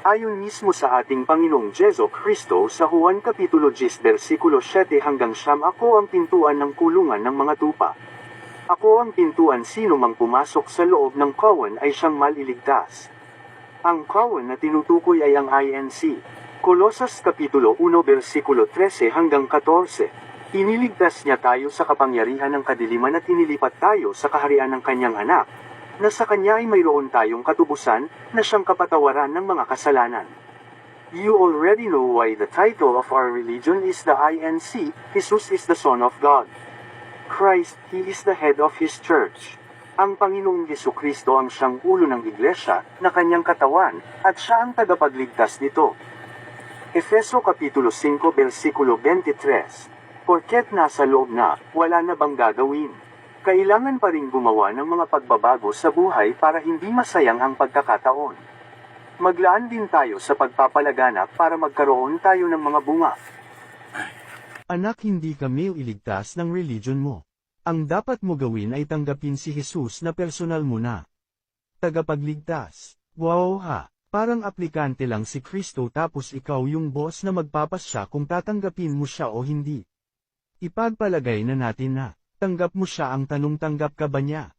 Ayon mismo sa ating Panginoong Jeso Kristo sa Juan Kapitulo 10 versikulo 7 hanggang siyam ako ang pintuan ng kulungan ng mga tupa. Ako ang pintuan sino mang pumasok sa loob ng kawan ay siyang maliligtas. Ang kawan na tinutukoy ay ang INC. Kolosas Kapitulo 1 versikulo 13 hanggang 14. Iniligtas niya tayo sa kapangyarihan ng kadiliman at inilipat tayo sa kaharian ng kanyang anak, na sa kanya ay mayroon tayong katubusan na siyang kapatawaran ng mga kasalanan. You already know why the title of our religion is the INC, Jesus is the Son of God. Christ, He is the head of His church. Ang Panginoong Yesu Kristo ang siyang ulo ng iglesia na kanyang katawan at siya ang tagapagligtas nito. Efeso Kapitulo 5 versikulo 23 Porket nasa loob na, wala na bang gagawin? Kailangan pa rin gumawa ng mga pagbabago sa buhay para hindi masayang ang pagkakataon. Maglaan din tayo sa pagpapalaganap para magkaroon tayo ng mga bunga. Anak hindi kami iligtas ng religion mo. Ang dapat mo gawin ay tanggapin si Jesus na personal mo na. Tagapagligtas. Wow ha, parang aplikante lang si Kristo tapos ikaw yung boss na magpapasya kung tatanggapin mo siya o hindi. Ipagpalagay na natin na, tanggap mo siya ang tanong tanggap ka ba niya?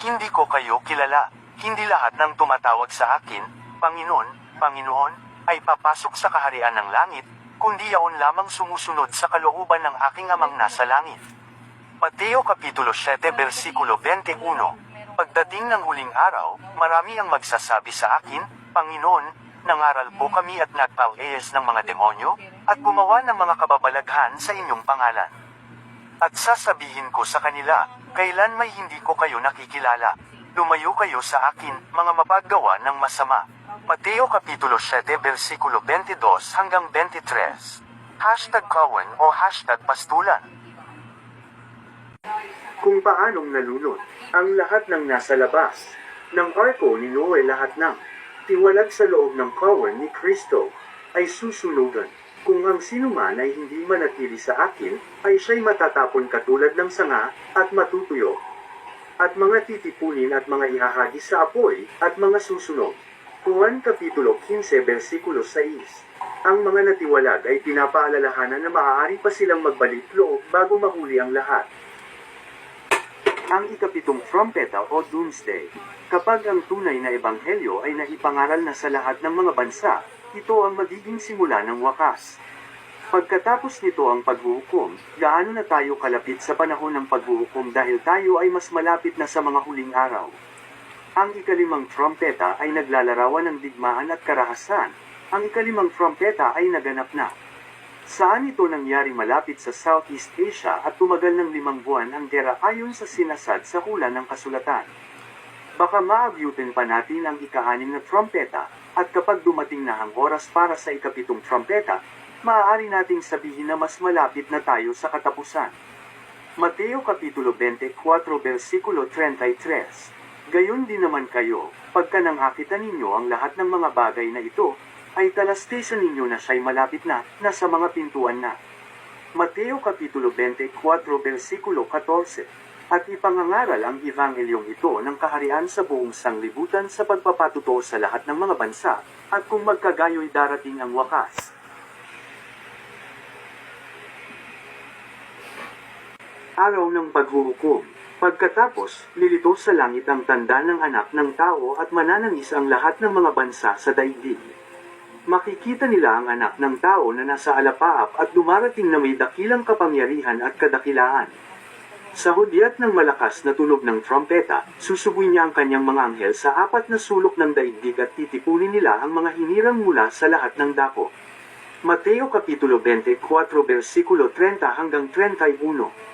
Hindi ko kayo kilala. Hindi lahat ng tumatawag sa akin, Panginoon, Panginoon, ay papasok sa kaharian ng langit, kundi yaon lamang sumusunod sa kalooban ng aking amang nasa langit. Mateo Kapitulo 7 versikulo 21 Pagdating ng huling araw, marami ang magsasabi sa akin, Panginoon, nangaral po kami at nagpaueyes ng mga demonyo, at gumawa ng mga kababalaghan sa inyong pangalan. At sasabihin ko sa kanila, kailan may hindi ko kayo nakikilala. Lumayo kayo sa akin, mga mapaggawa ng masama. Mateo Kapitulo 7 versikulo 22 hanggang 23. Hashtag kawan o hashtag pastulan. Kung paanong nalunod, ang lahat ng nasa labas, ng arko ni Noe lahat ng, tiwalag sa loob ng kawan ni Kristo, ay susunugan. Kung ang sinuman ay hindi manatili sa akin, ay siya'y matatapon katulad ng sanga, at matutuyo. At mga titipunin at mga ihahagis sa apoy, at mga susunog. Juan Kapitulo 15 versikulo 6 Ang mga natiwalag ay pinapaalalahanan na maaari pa silang magbalik loob bago mahuli ang lahat. Ang ikapitong trumpeta o doomsday. Kapag ang tunay na ebanghelyo ay naipangaral na sa lahat ng mga bansa, ito ang magiging simula ng wakas. Pagkatapos nito ang paghuhukom, gaano na tayo kalapit sa panahon ng paghuhukom dahil tayo ay mas malapit na sa mga huling araw. Ang ikalimang trumpeta ay naglalarawan ng digmaan at karahasan. Ang ikalimang trumpeta ay naganap na. Saan ito nangyari malapit sa Southeast Asia at tumagal ng limang buwan ang gera ayon sa sinasad sa hula ng kasulatan. Baka maabyutin pa natin ang ikaanim na trumpeta, at kapag dumating na ang oras para sa ikapitong trumpeta, maaari nating sabihin na mas malapit na tayo sa katapusan. Mateo Kapitulo 24 versikulo 33 Gayon din naman kayo, pagka nang akita ninyo ang lahat ng mga bagay na ito, ay talastasan ninyo na siya'y malapit na, nasa mga pintuan na. Mateo Kapitulo 24 versikulo 14 At ipangangaral ang evanghelyong ito ng kaharian sa buong sanglibutan sa pagpapatuto sa lahat ng mga bansa, at kung magkagayo'y darating ang wakas. Araw ng paghuhukom. Pagkatapos, lilito sa langit ang tanda ng anak ng tao at mananangis ang lahat ng mga bansa sa daigdig. Makikita nila ang anak ng tao na nasa alapaap at dumarating na may dakilang kapangyarihan at kadakilaan. Sa hudyat ng malakas na tunog ng trompeta, susubuin niya ang kanyang mga anghel sa apat na sulok ng daigdig at titipunin nila ang mga hinirang mula sa lahat ng dako. Mateo Kapitulo 24 versikulo 30 hanggang 31